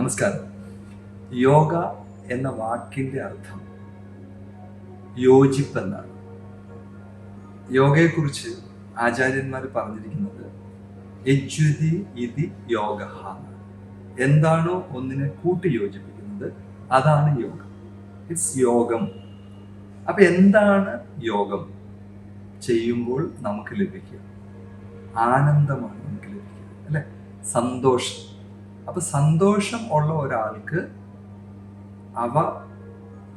നമസ്കാരം. യോഗ എന്ന വാക്കിന്റെ അർത്ഥം യോജിപ്പ് എന്നാണ് യോഗയെക്കുറിച്ച് ആചാര്യന്മാർ പറഞ്ഞിരിക്കുന്നത് യജ്വതി ഇതി യോഗ എന്താണോ ഒന്നിനെ കൂട്ടി യോജിപ്പിക്കുന്നത് അതാണ് യോഗ. ഇറ്റ്സ് യോഗം. അപ്പൊ എന്താണ് യോഗം? ചെയ്യുമ്പോൾ നമുക്ക് ലഭിക്കുക. ആനന്ദമാണ് നമുക്ക് ലഭിക്കുക. അല്ലെ? സന്തോഷം. അപ്പൊ സന്തോഷം ഉള്ള ഒരാൾക്ക് അവ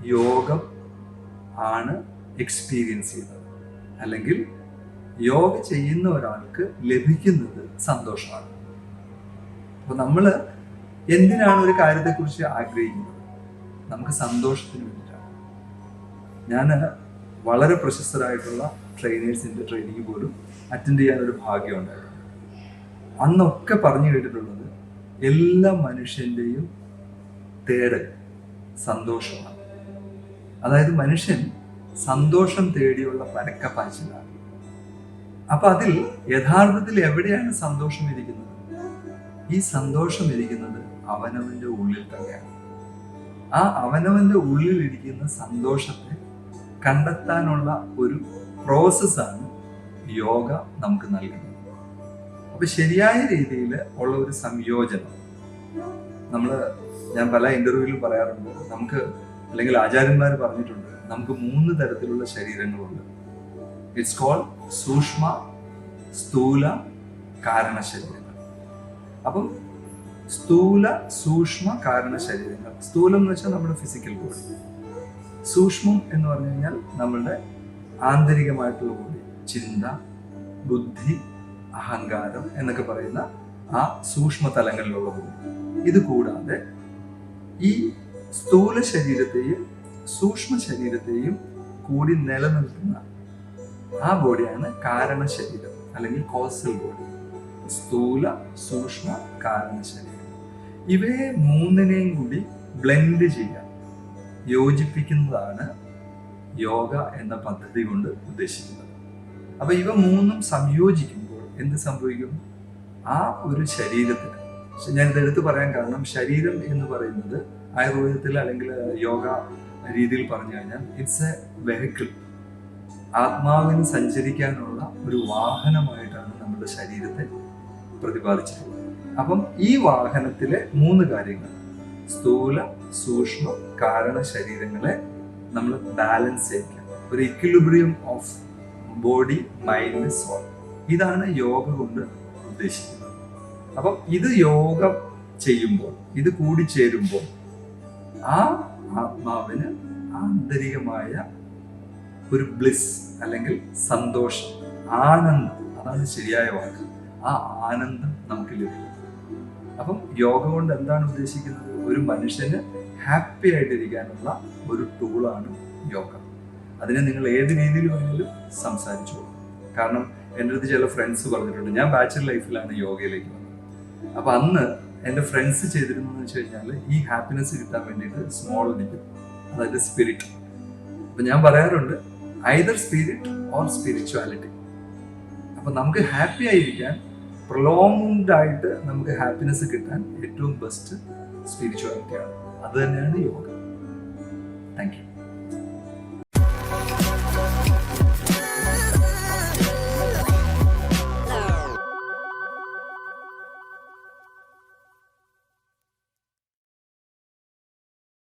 യോഗം ആണ് എക്സ്പീരിയൻസ് ചെയ്യുന്നത്. അല്ലെങ്കിൽ യോഗ ചെയ്യുന്ന ഒരാൾക്ക് ലഭിക്കുന്നത് സന്തോഷമാണ്. അപ്പോൾ നമ്മൾ എന്തിനാണ് ഒരു കാര്യത്തെക്കുറിച്ച് ആഗ്രഹിക്കുന്നത്? നമുക്ക് സന്തോഷത്തിന് വേണ്ടിയിട്ടാണ്. ഞാൻ വളരെ പ്രശസ്തരായിട്ടുള്ള ട്രെയിനേഴ്സിന്റെ ട്രെയിനിങ് പോലും അറ്റൻഡ് ചെയ്യാൻ ഒരു ഭാഗ്യം ഉണ്ടായിരുന്നു അന്നൊക്കെ പറഞ്ഞു കേട്ടിട്ടുള്ളത് എല്ലാ മനുഷ്യന്റെയും തേടൽ സന്തോഷമാണ്. അതായത് മനുഷ്യൻ സന്തോഷം തേടിയുള്ള പരക്കപ്പാച്ചിലാണ് അപ്പൊ അതിൽ യഥാർത്ഥത്തിൽ എവിടെയാണ് സന്തോഷം ഇരിക്കുന്നത്? ഈ സന്തോഷം ഇരിക്കുന്നത് അവനവന്റെ ഉള്ളിൽ തന്നെയാണ്. ആ അവനവന്റെ ഉള്ളിൽ ഇരിക്കുന്ന സന്തോഷത്തെ കണ്ടെത്താനുള്ള ഒരു പ്രോസസ്സാണ് യോഗ നമുക്ക് നൽകുന്നത്. അപ്പൊ ശരിയായ രീതിയിൽ ഉള്ള ഒരു സംയോജനം. നമ്മൾ ഞാൻ പല ഇന്റർവ്യൂവിലും പറയാറുണ്ട്. നമുക്ക് അല്ലെങ്കിൽ ആചാര്യന്മാർ പറഞ്ഞിട്ടുണ്ട് നമുക്ക് മൂന്ന് തരത്തിലുള്ള ശരീരങ്ങളുണ്ട്. ഇറ്റ്സ് കോൾ സൂക്ഷ്മ സ്ഥൂല കാരണ ശരീരങ്ങൾ അപ്പം സ്ഥൂല സൂക്ഷ്മ കാരണ ശരീരങ്ങൾ സ്ഥൂലം എന്ന് വെച്ചാൽ നമ്മുടെ ഫിസിക്കൽ ബോഡി സൂക്ഷ്മം എന്ന് പറഞ്ഞു കഴിഞ്ഞാൽ നമ്മളുടെ ആന്തരികമായിട്ടുള്ള ബോഡി ചിന്ത ബുദ്ധി അഹങ്കാരം എന്നൊക്കെ പറയുന്ന ആ സൂക്ഷ്മ തലങ്ങളിലുള്ള ബോഡി ഇത് കൂടാതെ ഈ സ്ഥൂല ശരീരത്തെയും സൂക്ഷ്മ ശരീരത്തെയും കൂടി നിലനിൽക്കുന്ന ആ ബോഡിയാണ് കാരണ ശരീരം അല്ലെങ്കിൽ കോസൽ ബോഡി സ്ഥൂല സൂക്ഷ്മ കാരണ ശരീരം. ഇവയെ മൂന്നിനെയും കൂടി ബ്ലെൻഡ് ചെയ്യാൻ യോജിപ്പിക്കുന്നതാണ് യോഗ എന്ന പദ്ധതി കൊണ്ട് ഉദ്ദേശിക്കുന്നത്. അപ്പൊ ഇവ മൂന്നും സംയോജിക്കുമ്പോൾ എന്ത് സംഭവിക്കും? ആ ഒരു ശരീരത്തിന് ഇത് എടുത്തു പറയാൻ കാരണം ശരീരം എന്ന് പറയുന്നത് ആയുർവേദത്തിൽ അല്ലെങ്കിൽ യോഗ രീതിയിൽ പറഞ്ഞു കഴിഞ്ഞാൽ ഇറ്റ്സ് എ വെഹിക്കിൾ ആത്മാവിന് സഞ്ചരിക്കാനുള്ള ഒരു വാഹനമായിട്ടാണ് നമ്മുടെ ശരീരത്തെ പ്രതിപാദിച്ചിട്ടുള്ളത്. അപ്പം ഈ വാഹനത്തിലെ മൂന്ന് കാര്യങ്ങൾ സ്ഥൂല സൂക്ഷ്മ കാരണ ശരീരങ്ങളെ നമ്മൾ ബാലൻസ് ചെയ്യിക്കാം ഒരു equilibrium of body mind soul ഇതാണ് യോഗ കൊണ്ട് ഉദ്ദേശിക്കുന്നത്. അപ്പം ഇത് യോഗ ചെയ്യുമ്പോൾ ഇത് കൂടിച്ചേരുമ്പോൾ ആ ആത്മാവിന് ആന്തരികമായ ഒരു ബ്ലിസ് അല്ലെങ്കിൽ സന്തോഷം ആനന്ദം അതാണ് ശരിയായ വാക്ക്. ആ ആനന്ദം നമുക്ക് ലഭിക്കും. അപ്പം യോഗ കൊണ്ട് എന്താണ് ഉദ്ദേശിക്കുന്നത്? ഒരു മനുഷ്യന് ഹാപ്പി ആയിട്ടിരിക്കാനുള്ള ഒരു ടൂളാണ് യോഗ. അതിനെ നിങ്ങൾ ഏത് രീതിയിൽ വേണമെങ്കിലും സംസാരിച്ചോളൂ. കാരണം എന്റെ അടുത്ത് ചില ഫ്രണ്ട്സ് പറഞ്ഞിട്ടുണ്ട് ഞാൻ ബാച്ചലർ ലൈഫിലാണ് യോഗയിലേക്ക് വന്നത്. അപ്പൊ അന്ന് എന്റെ ഫ്രണ്ട്സ് ചെയ്തിരുന്നതെന്ന് വെച്ച് കഴിഞ്ഞാൽ ഈ ഹാപ്പിനെസ് കിട്ടാൻ വേണ്ടിയിട്ട് സ്മോൾ ഡിപ്പ് അതായത് സ്പിരിറ്റ് അപ്പൊ ഞാൻ പറയാറുണ്ട് ഐദർ സ്പിരിറ്റ് ഓർ സ്പിരിച്വാലിറ്റി അപ്പൊ നമുക്ക് ഹാപ്പി ആയിരിക്കാൻ പ്രൊലോങ്ഡ് ആയിട്ട് നമുക്ക് ഹാപ്പിനെസ് കിട്ടാൻ ഏറ്റവും ബെസ്റ്റ് സ്പിരിച്വാലിറ്റിയാണ് അത് തന്നെയാണ് യോഗ. Thank you